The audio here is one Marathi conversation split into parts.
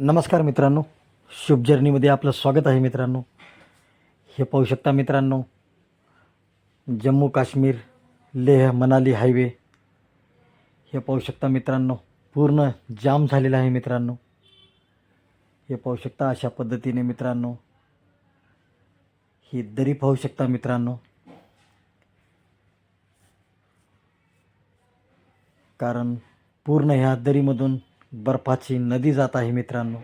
नमस्कार मित्रांनो. शुभ जर्नीमध्ये आपलं स्वागत आहे मित्रांनो. हे पाहू शकता मित्रांनो जम्मू काश्मीर लेह मनाली हायवे. हे पाहू शकता मित्रांनो पूर्ण जाम झालेलं आहे मित्रांनो. हे पाहू शकता अशा पद्धतीने मित्रांनो ही दरी पाहू शकता मित्रांनो. कारण पूर्ण ह्या दरीमधून बर्फाची नदी जात आहे मित्रांनो.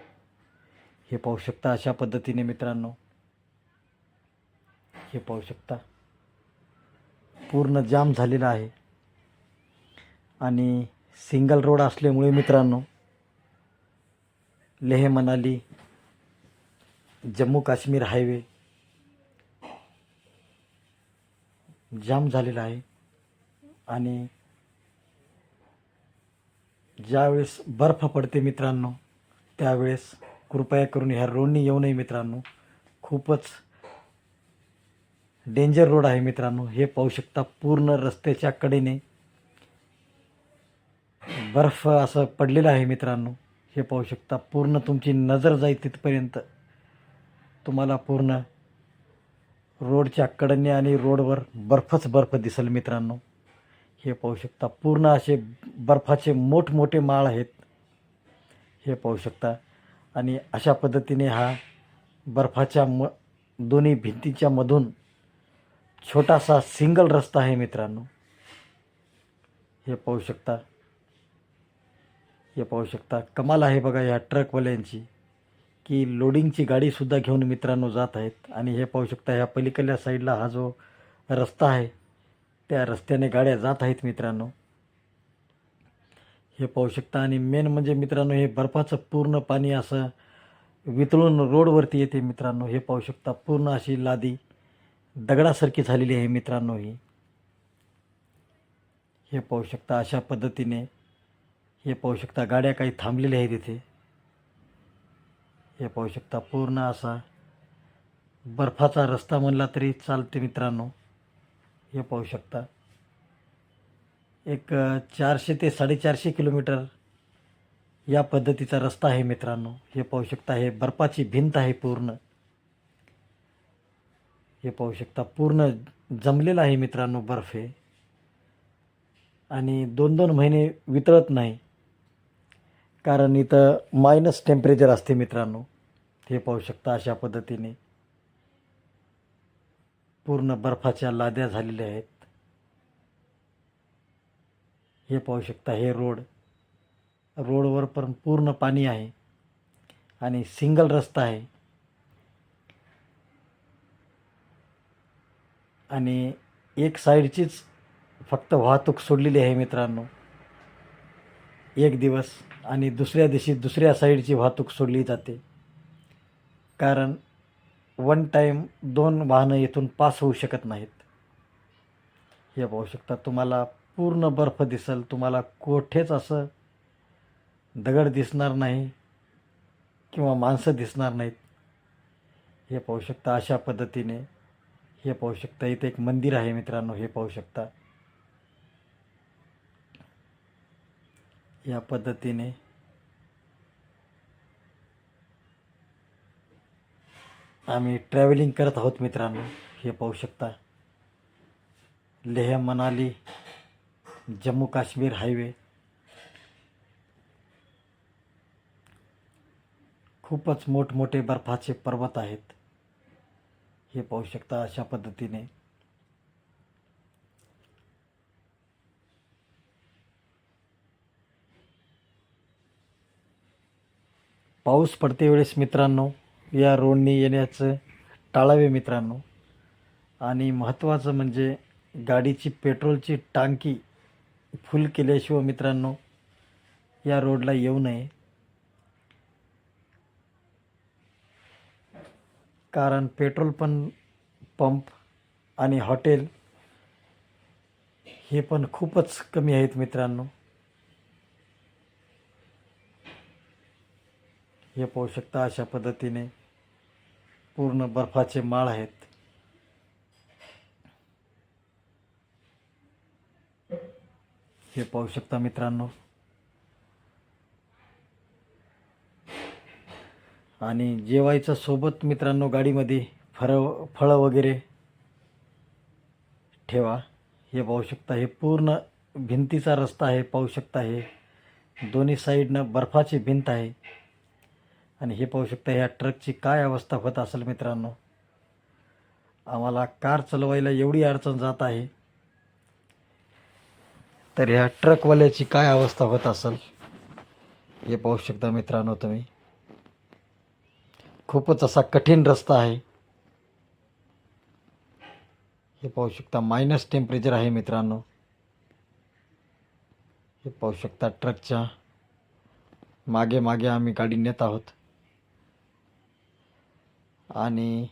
हे पाहू शकता अशा पद्धतीने मित्रांनो. हे पाहू शकता. पूर्ण जाम झालेला आहे. आणि सिंगल रोड असल्यामुळे मित्रांनो लेह मनाली जम्मू काश्मीर हायवे जाम झालेला आहे. आणि ज्यावेळेस बर्फ पडते मित्रांनो त्यावेळेस कृपया करून ह्या रोडनी येऊ नये मित्रांनो. खूपच डेंजर रोड आहे मित्रांनो. हे पाहू शकता पूर्ण रस्त्याच्या कडेने बर्फ असं पडलेलं आहे मित्रांनो. हे पाहू शकता पूर्ण तुमची नजर जाईल तिथपर्यंत. तुम्हाला पूर्ण रोडच्या कडेने आणि रोडवर बर्फच बर्फ दिसेल मित्रांनो. हे पाहू शकता. पूर्ण असे बर्फाचे मोठमोठे माळ आहेत. हे पाहू शकता. आणि अशा पद्धतीने हा बर्फाच्या म दोन्ही भिंतीच्या मधून छोटासा सिंगल रस्ता आहे मित्रांनो. हे पाहू शकता. हे पाहू शकता. कमाल आहे बघा या ट्रकवाल्यांची की लोडिंगची गाडीसुद्धा घेऊन मित्रांनो जात आहेत. आणि हे पाहू शकता ह्या पलीकडल्या साईडला हा जो रस्ता आहे त्या रस्त्याने गाड्या जात आहेत मित्रांनो. हे पाहू शकता आणि मेन म्हणजे मित्रांनो हे बर्फाचं पूर्ण पाणी असं वितळून रोडवरती येते मित्रांनो. हे पाहू शकता पूर्ण अशी लादी दगडासारखी झालेली आहे मित्रांनो ही. हे पाहू शकता अशा पद्धतीने हे पाहू शकता गाड्या काही थांबलेल्या आहेत इथे. हे पाहू शकता पूर्ण असा बर्फाचा रस्ता म्हणला तरी चालते मित्रांनो. हे पाहू शकता. एक चारशे ते साडेचारशे किलोमीटर या पद्धतीचा रस्ता आहे मित्रांनो. हे पाहू शकता हे बर्फाची भिंत आहे पूर्ण. हे पाहू शकता पूर्ण जमलेलं आहे मित्रांनो बर्फ हे. आणि दोन दोन महिने वितळत नाही. कारण इथं मायनस टेम्परेचर असते मित्रांनो. हे पाहू शकता अशा पद्धतीने. पूर्ण बर्फाच्या लाद्या झालेल्या आहेत. हे पाहू शकता हे रोड. रोडवर पण पूर्ण पाणी आहे आणि सिंगल रस्ता आहे. आणि एक साईडचीच फक्त वाहतूक सोडलेली आहे मित्रांनो. एक दिवस आणि दुसऱ्या दिवशी दुसऱ्या साईडची वाहतूक सोडली जाते. कारण वन टाईम दोन वाहनं इथून पास होऊ शकत नाहीत. हे पाहू शकता तुम्हाला पूर्ण बर्फ दिसेल तुम्हाला कोठेच असं दगड दिसणार नाही किंवा माणसं दिसणार नाहीत. हे पाहू शकता अशा पद्धतीने हे पाहू शकता इथे एक मंदिर आहे मित्रांनो हे पाहू शकता. या पद्धतीने आम्ही ट्रॅव्हलिंग करत आहोत मित्रांनो हे पाहू शकता. लेह मनाली जम्मू काश्मीर हायवे खूपच मोठमोठे बर्फाचे पर्वत आहेत. हे पाहू शकता अशा पद्धतीने. पाऊस पडते वेळेस मित्रांनो या रोडनी येण्याचं टाळावे मित्रांनो. आणि महत्त्वाचं म्हणजे गाडीची पेट्रोलची टांकी फुल केल्याशिवाय मित्रांनो या रोडला येऊ नये. कारण पेट्रोल पण पंप आणि हॉटेल हे पण खूपच कमी आहेत मित्रांनो. हे पाहू शकता अशा पद्धतीने. पूर्ण बर्फाचे माळ आहेत. हे पाहू शकता मित्रांनो. आणि जेवायचं सोबत मित्रांनो गाडीमध्ये फळं फळं वगैरे ठेवा. हे पाहू शकता हे पूर्ण भिंतीचा रस्ता आहे. पाहू शकता हे दोन्ही साईडनं बर्फाची भिंत आहे. आणि हे पाहू शकता ह्या ट्रकची काय अवस्था होत असेल मित्रांनो. आम्हाला कार चालवायला एवढी अडचण जात आहे. तर ह्या ट्रकवाल्याची काय अवस्था होत असेल हे पाहू शकता मित्रांनो तुम्ही. खूपच असा कठीण रस्ता आहे. हे पाहू शकता मायनस टेम्परेचर आहे मित्रांनो. हे पाहू शकता ट्रकच्या मागे मागे आम्ही गाडी नेत आहोत. आणि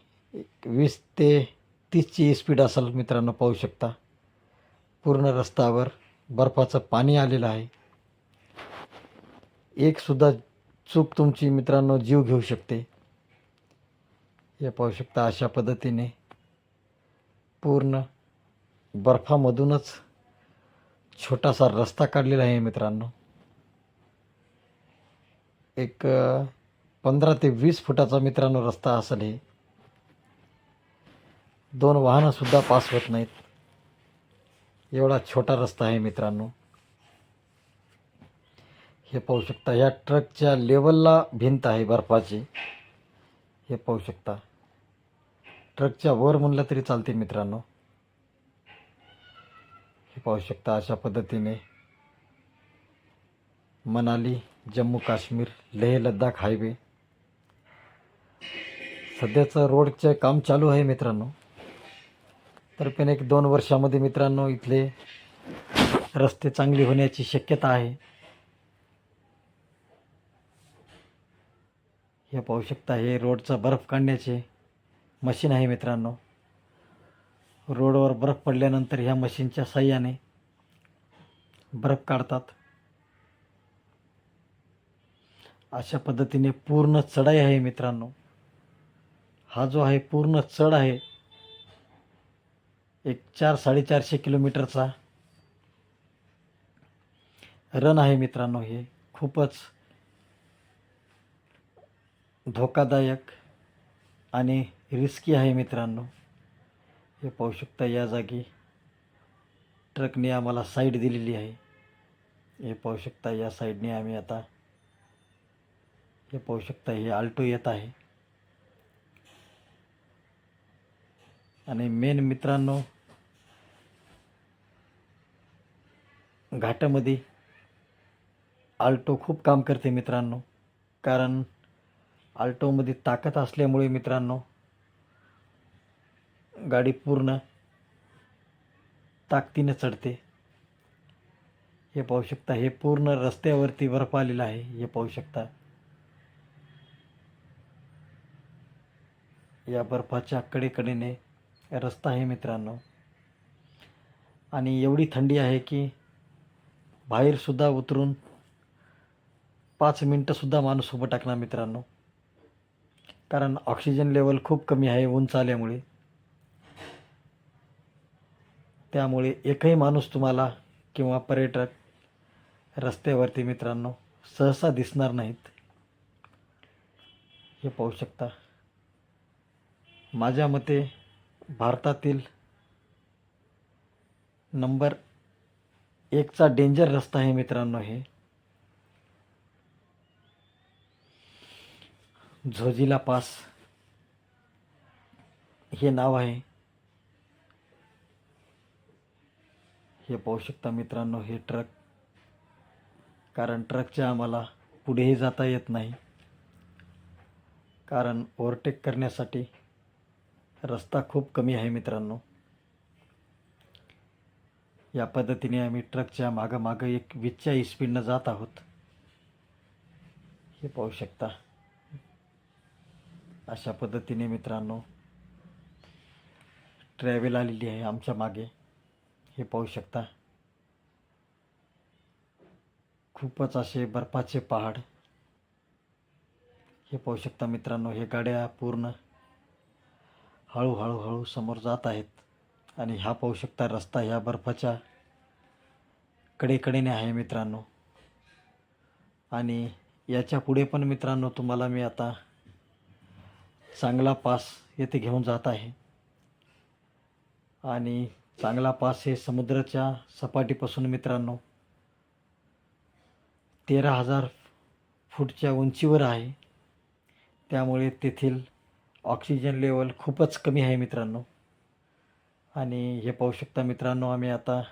वीस ते तीसची स्पीड असेल मित्रांनो पाहू शकता. पूर्ण रस्त्यावर बर्फाचं पाणी आलेलं आहे. एकसुद्धा चूक तुमची मित्रांनो जीव घेऊ शकते. हे पाहू शकता अशा पद्धतीने पूर्ण बर्फामधूनच छोटासा रस्ता काढलेला आहे मित्रांनो. एक पंधरा ते वीस फुटाचा मित्रांनो रस्ता असेल दोन वाहनंसुद्धा पास होत नाहीत. एवढा छोटा रस्ता आहे मित्रांनो. हे पाहू शकता ह्या ट्रकच्या लेवलला भिंत आहे बर्फाची. हे पाहू शकता. ट्रकच्या वर म्हणलं तरी चालते मित्रांनो. हे पाहू शकता अशा पद्धतीने. मनाली जम्मू काश्मीर लेह लद्दाख हायवे. सध्याचं रोडचे काम चालू आहे मित्रांनो. तर पण एक दोन वर्षामध्ये मित्रांनो इथले रस्ते चांगले होण्याची शक्यता आहे. हे पाहू शकता हे रोडचा बर्फ काढण्याचे मशीन आहे मित्रांनो. रोडवर बर्फ पडल्यानंतर ह्या मशीनच्या साह्याने बर्फ काढतात. अशा पद्धतीने पूर्ण चढाई आहे मित्रांनो. हा जो आहे पूर्ण चढ आहे एक चार साडेचारशे किलोमीटरचा. रन आहे मित्रांनो हे खूपच धोकादायक आणि रिस्की आहे मित्रांनो. हे पाहू शकता या जागी ट्रकने आम्हाला साईड दिलेली आहे. हे पाहू शकता या साईडने आम्ही आता हे पाहू शकता हे आल्टो येत आहे. आणि मेन मित्रांनो घाटामध्ये आल्टो खूप काम करते मित्रांनो. कारण आल्टोमध्ये ताकद असल्यामुळे मित्रांनो गाडी पूर्ण ताकदीने चढते. हे पाहू शकता हे पूर्ण रस्त्यावरती बर्फ आलेलं आहे हे पाहू शकता. या बर्फाच्या कडेकडेने रस्ता आहे मित्रांनो. आणि एवढी थंडी आहे की बाहेरसुद्धा उतरून पाच मिनटंसुद्धा माणूस उभं टाकणार मित्रांनो. कारण ऑक्सिजन लेवल खूप कमी आहे उंच आल्यामुळे त्यामुळे एकही माणूस तुम्हाला किंवा पर्यटक रस्त्यावरती मित्रांनो सहसा दिसणार नाहीत. हे पाहू शकता. माझ्या मते भारतातील नंबर एकचा डेंजर रस्ता आहे मित्रांनो हे. झोजिला पास हे नाव आहे. हे पाहू शकता मित्रांनो हे ट्रक. कारण ट्रकच्या आम्हाला पुढेही जाता येत नाही. कारण ओव्हरटेक करण्यासाठी रस्ता खूप कमी आहे मित्रांनो. या पद्धतीने आम्ही ट्रकच्या मागं मागं एक वीजच्या स्पीडनं जात आहोत. हे पाहू शकता. अशा पद्धतीने मित्रांनो ट्रॅव्हल आलेली आहे आमच्या मागे. हे पाहू शकता. खूपच असे बर्फाचे पहाड. हे पाहू शकता मित्रांनो हे गाड्या पूर्ण हळूहळू हळू समोर जात आहेत. आणि हा पाहू शकता रस्ता ह्या बर्फाच्या कडेकडेने आहे मित्रांनो. आणि याच्यापुढे पण मित्रांनो तुम्हाला मी आता चांगला पास येथे घेऊन जात आहे. आणि चांगला पास हे समुद्राच्या सपाटीपासून मित्रांनो तेरा हजार फूटच्या उंचीवर आहे. त्यामुळे तेथील ऑक्सिजन लेवल खूपच कमी आहे मित्रांनो. आणि हे पाहू शकता मित्रांनो आम्ही आता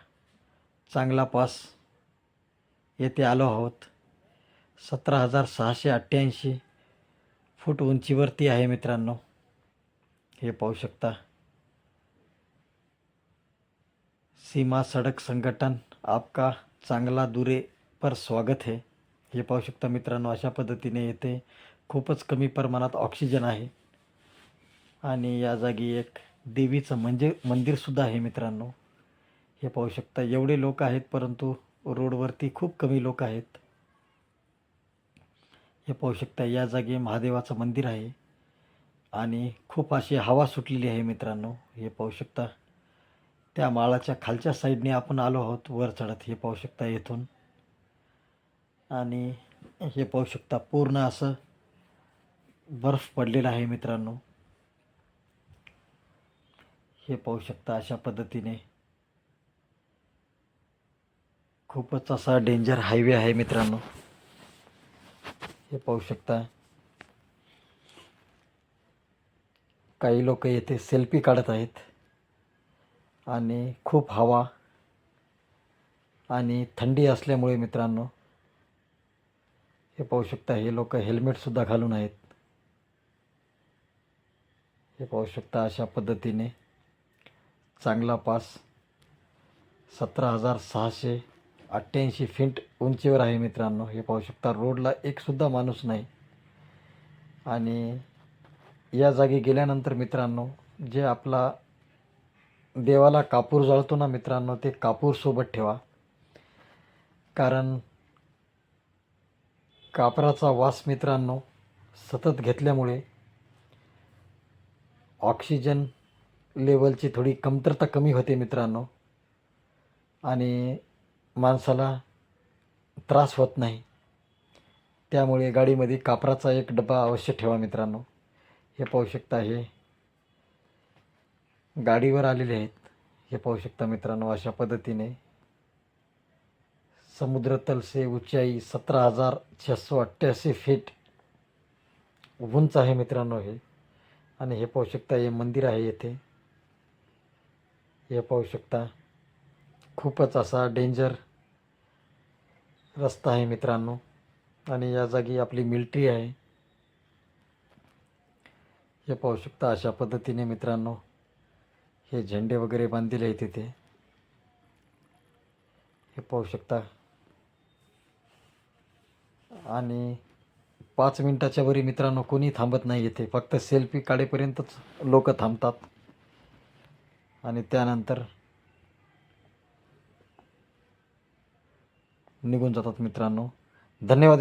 चांगला पास येथे आलो आहोत. सतरा हजार सहाशे अठ्ठ्याऐंशी फूट उंचीवरती आहे मित्रांनो. हे पाहू शकता. सीमा सडक संघटन आपका चांगला दुरे पर स्वागत है. हे पाहू शकता मित्रांनो अशा पद्धतीने येथे खूपच कमी प्रमाणात ऑक्सिजन आहे. आणि या जागी एक देवीचं म्हणजे मंदिरसुद्धा आहे मित्रांनो. हे पाहू शकता एवढे लोक आहेत परंतु रोडवरती खूप कमी लोक आहेत. हे पाहू शकता या जागी महादेवाचं मंदिर आहे. आणि खूप अशी हवा सुटलेली आहे मित्रांनो. हे पाहू शकता त्या माळाच्या खालच्या साईडने आपण आलो आहोत वर चढत. हे पाहू शकता येथून. आणि हे पाहू शकता पूर्ण असं बर्फ पडलेला आहे मित्रांनो. हे पाहू शकता अशा पद्धतीने. खूपच असा डेंजर हायवे आहे मित्रांनो. हे पाहू शकता. काही लोक येथे सेल्फी काढत आहेत. आणि खूप हवा आणि थंडी असल्यामुळे मित्रांनो हे पाहू शकता हे लोक हेल्मेटसुद्धा घालून आहेत. हे पाहू शकता अशा पद्धतीने. चांगला पास. सतरा हजार सहाशे अठ्ठ्याऐंशी फीट उंचीवर आहे मित्रांनो. हे पाहू शकता रोडला एकसुद्धा माणूस नाही. आणि या जागी गेल्यानंतर मित्रांनो जे आपला देवाला कापूर जळतो ना मित्रांनो ते कापूर सोबत ठेवा. कारण कापराचा वास मित्रांनो सतत घेतल्यामुळे ऑक्सिजन लेवलची थोडी कमतरता कमी होते मित्रांनो. आणि माणसाला त्रास होत नाही. त्यामुळे गाडीमध्ये कापराचा एक डबा अवश्य ठेवा मित्रांनो. हे पाहू शकता हे गाडीवर आलेले आहेत. हे पाहू शकता मित्रांनो अशा पद्धतीने. समुद्र तल से सतरा हजार छसो अठ्ठ्याऐंशी फीट उंच आहे मित्रांनो हे. आणि हे पाहू शकता हे मंदिर आहे येथे. हे पाहू शकता. खूपच असा डेंजर रस्ता आहे मित्रांनो. आणि या जागी आपली मिल्ट्री आहे. हे पाहू शकता अशा पद्धतीने मित्रांनो. हे झेंडे वगैरे बांधलेले आहेत तिथे. हे पाहू शकता. आणि पाच मिनटाच्या वरी मित्रांनो कोणी थांबत नाही येते फक्त सेल्फी काढेपर्यंतच लोक थांबतात. आणि त्यानंतर निघून जातात मित्रांनो. धन्यवाद